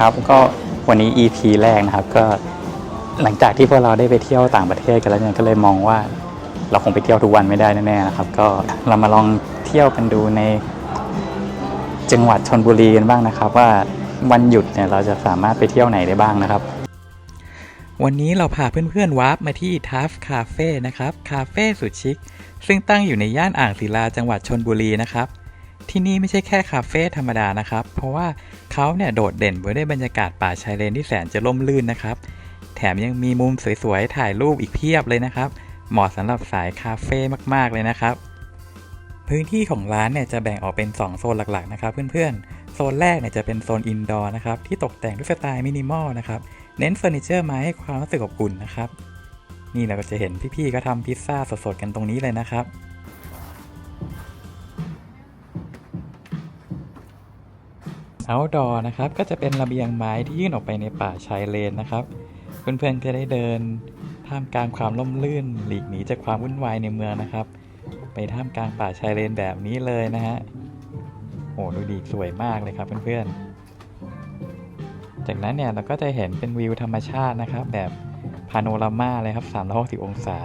ครับก็วันนี้ EP แรกนะครับก็หลังจากที่พวกเราได้ไปเที่ยวต่างประเทศกันแล้วเนี่ยก็เลยมองว่า เราคงไปเที่ยวทุกวันไม่ได้แน่ๆนะครับ ก็เรามาลองเที่ยวกันดูในจังหวัดชนบุรีกันบ้างนะครับ ว่าวันหยุดเนี่ยเราจะสามารถไปเที่ยวไหนได้บ้างนะครับ วันนี้เราพาเพื่อนๆวาร์ปมาที่ทัฟคาเฟ่นะครับคาเฟ่สุดชิคซึ่งตั้งอยู่ในย่านอ่างศิลาจังหวัดชนบุรีนะครับ ที่นี่ไม่ใช่แค่คาเฟ่ธรรมดานะครับ เพราะว่าเขาเนี่ยโดดเด่นไว้ด้วยบรรยากาศป่าชายเลนที่แสนจะร่มรื่นนะครับ แถมยังมีมุมสวยๆ ถ่ายรูปอีกเพียบเลยนะครับ เหมาะสำหรับสายคาเฟ่มากๆเลยนะครับ พื้นที่ของร้านเนี่ยจะแบ่งออกเป็น 2 โซนหลักๆนะครับเพื่อนๆ โซนแรกเนี่ยจะเป็นโซนอินดอร์นะครับที่ตกแต่งด้วยสไตล์มินิมอลนะครับเน้นเฟอร์นิเจอร์มาให้ความรู้สึกอบอุ่นนะครับ นี่เราก็จะเห็นพี่ๆก็ทำพิซซ่าสดๆกันตรงนี้เลยนะครับ outdoor นะครับก็จะเป็นระเบียงไม้ที่ยื่นออกไปในป่าชายเลนนะครับ เพื่อนๆจะได้เดิน ท่ามกลางความร่มรื่น หลีกหนีจากความวุ่นวายในเมืองนะครับ ไปท่ามกลางป่าชายเลนแบบนี้เลยนะฮะโอ้ดูดีสวยมากเลยครับเพื่อนๆ จากนั้นเนี่ยเราก็จะเห็นเป็นวิวธรรมชาตินะครับ แบบพาโนรามาเลยครับ360องศา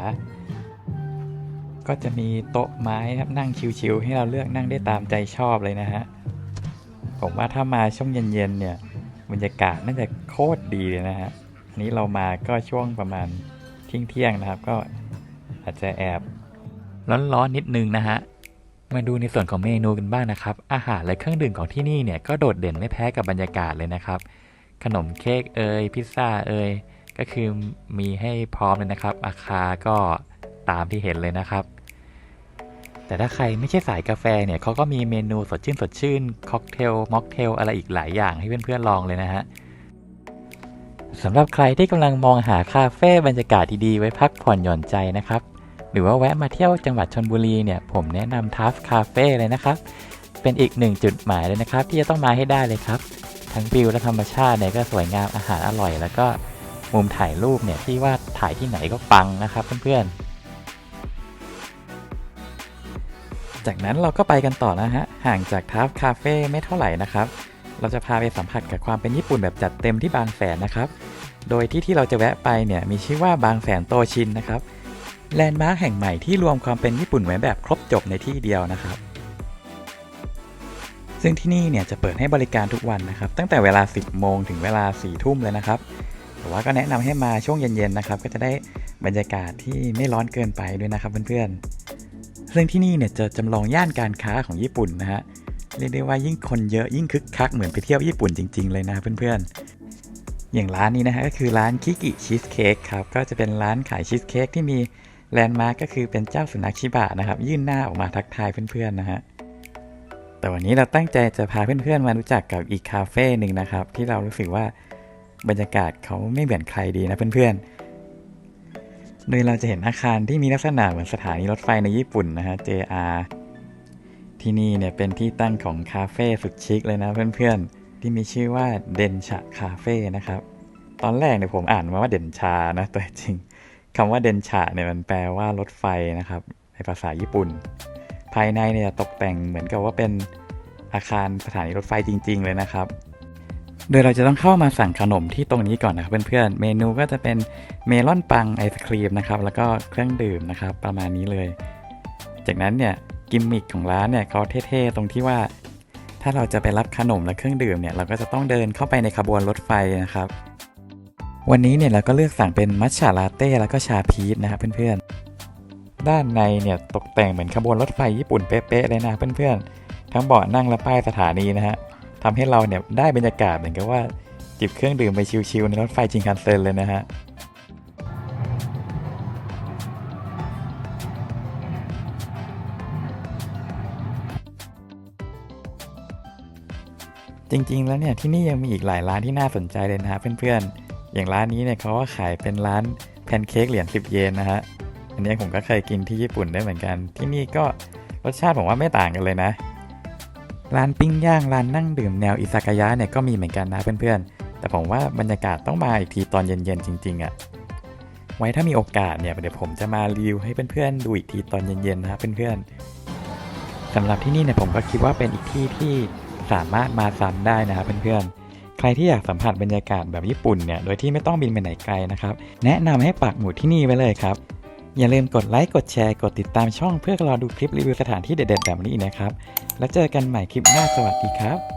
ก็จะมีโต๊ะไม้ครับนั่งชิวๆให้เราเลือกนั่งได้ตามใจชอบเลยนะฮะ ผมว่าถ้ามาช่วงเย็นๆเนี่ยบรรยากาศน่าจะโคตรดีเลยนะฮะอันนี้เรามาก็ช่วงประมาณเที่ยงๆนะครับ ก็อาจจะแอบร้อนๆนิดนึงนะฮะมาดูในส่วนของเมนูกันบ้างนะครับ อาหารและเครื่องดื่มของที่นี่เนี่ยก็โดดเด่นไม่แพ้กับบรรยากาศเลยนะครับ ขนมเค้กเอยพิซซ่าเอยก็คือมีให้พร้อมเลยนะครับ ราคาก็ตามที่เห็นเลยนะครับ แต่ถ้าใครไม่ใช่สายกาแฟเนี่ยเขาก็มีเมนูสดชื่นสดชื่นค็อกเทลม็อกเทลอะไรอีกหลายอย่างให้เพื่อนๆลองเลยนะฮะสำหรับใครที่กำลังมองหาคาเฟ่บรรยากาศดีๆไว้พักผ่อนหย่อนใจนะครับ หรือว่าแวะมาเที่ยวจังหวัดชนบุรีเนี่ยผมแนะนำทัฟคาเฟ่เลยนะครับ เป็นอีกหนึ่งจุดหมายเลยนะครับ ที่จะต้องมาให้ได้เลยครับ ทั้งวิวและธรรมชาติเนี่ยก็สวยงามอาหารอร่อย แล้วก็มุมถ่ายรูปเนี่ยที่ว่าถ่ายที่ไหนก็ปังนะครับเพื่อนๆ จากนั้นเราก็ไปกันต่อนะฮะ ห่างจากทัฟคาเฟ่ไม่เท่าไหร่นะครับ เราจะพาไปสัมผัสกับความเป็นญี่ปุ่นแบบจัดเต็มที่บางแสนนะครับ โดยที่ที่เราจะแวะไปเนี่ยมีชื่อว่าบางแสนโตชินนะครับ แลนด์มาร์คแห่งใหม่ที่รวมความเป็นญี่ปุ่นไว้แบบครบจบในที่เดียวนะครับ ซึ่งที่นี่เนี่ยจะเปิดให้บริการทุกวันนะครับ ตั้งแต่เวลา 10 โมงถึงเวลา 4 ทุ่มเลยนะครับ แต่ว่าก็แนะนำให้มาช่วงเย็นๆนะครับ ก็จะได้บรรยากาศที่ไม่ร้อนเกินไปด้วยนะครับเพื่อนๆ ซึ่งที่นี่เนี่ยจะจำลองย่านการค้าของญี่ปุ่นนะฮะเรียกได้ว่ายิ่งคนเยอะยิ่งคึกคักเหมือนไปเที่ยวญี่ปุ่นจริง ๆ เลยนะเพื่อนๆ อย่างร้านนี้นะฮะก็คือร้านคิกิชีสเค้กครับก็จะเป็นร้านขายชีสเค้กที่มีแลนด์มาร์กก็คือเป็นเจ้าสุนัขชิบะนะครับยื่นหน้าออกมาทักทายเพื่อนๆนะฮะแต่วันนี้เราตั้งใจจะพาเพื่อนๆมารู้จักกับอีกคาเฟ่หนึ่งนะครับที่เรารู้สึกว่าบรรยากาศเขาไม่เหมือนใครดีนะเพื่อนๆ โดยเราจะเห็นอาคารที่มีลักษณะเหมือนสถานีรถไฟในญี่ปุ่นนะฮะ JR ที่นี่เนี่ยเป็นที่ตั้งของคาเฟ่สุดชิคเลยนะเพื่อนๆ ที่มีชื่อว่าเดนชะคาเฟ่นะครับ ตอนแรกเนี่ยผมอ่านมาว่าเดนชานะแต่จริงคำว่าเดนชะเนี่ยมันแปลว่ารถไฟนะครับ ในภาษาญี่ปุ่น ภายในเนี่ยตกแต่งเหมือนกับว่าเป็นอาคารสถานีรถไฟจริง ๆ เลยนะครับ โดยเราจะต้องเข้ามาสั่งขนมที่ตรงนี้ก่อนนะครับเพื่อนๆ เมนูก็จะเป็นเมลอนปังไอศครีมนะครับแล้วก็เครื่องดื่มนะครับประมาณนี้เลย จากนั้นเนี่ยกิมมิคของร้านเนี่ยเขาเท่ๆตรงที่ว่า ถ้าเราจะไปรับขนมและเครื่องดื่มเนี่ยเราก็จะต้องเดินเข้าไปในขบวนรถไฟนะครับ วันนี้เนี่ยเราก็เลือกสั่งเป็นมัทฉะลาเต้แล้วก็ชาพีชนะครับเพื่อนๆ ด้านในเนี่ยตกแต่งเหมือนขบวนรถไฟญี่ปุ่นเป๊ะๆเลยนะเพื่อนๆทั้งเบาะนั่งและป้ายสถานีนะฮะ ทำให้เราเนี่ยได้บรรยากาศเหมือนกับว่าจิบเครื่องดื่มไปชิลๆในรถไฟชินคันเซ็นเลยนะฮะจริงๆ แล้วเนี่ยที่นี่ยังมีอีกหลายร้านที่น่าสนใจเลยนะฮะเพื่อนๆ อย่างร้านนี้เนี่ยเขาก็ขายเป็นร้านแพนเค้กเหรียญ10 เยนนะฮะ อันนี้ผมก็เคยกินที่ญี่ปุ่นได้เหมือนกัน ที่นี่ก็รสชาติผมว่าไม่ต่างกันเลยนะ ร้านปิ้งย่างร้านนั่งดื่มแนวอิซากายะเนี่ยก็มีเหมือนกันนะเพื่อนๆ แต่ผมว่าบรรยากาศต้องมาอีกทีตอนเย็นๆจริงๆอะ่ะ ไว้ถ้ามีโอกาสเนี่ยเดี๋ยวผมจะมารีวิวให้เพื่อนๆดูอีกทีตอนเย็นๆนะเพื่อนๆสำหรับที่นี่เนี่ยผมก็คิดว่าเป็นอีกที่ที่สามารถมาซ้ำได้นะครับเพื่อนๆใครที่อยากสัมผัสบรรยากาศแบบญี่ปุ่นเนี่ย โดยที่ไม่ต้องบินไปไหนไกลนะครับ แนะนำให้ปักหมุดที่นี่ไว้เลยครับ อย่าลืมกดไลค์กดแชร์กดติดตามช่องเพื่อรอดูคลิปรีวิวสถานที่เด็ดๆแบบนี้อีกนะครับ แล้วเจอกันใหม่คลิปหน้าสวัสดีครับ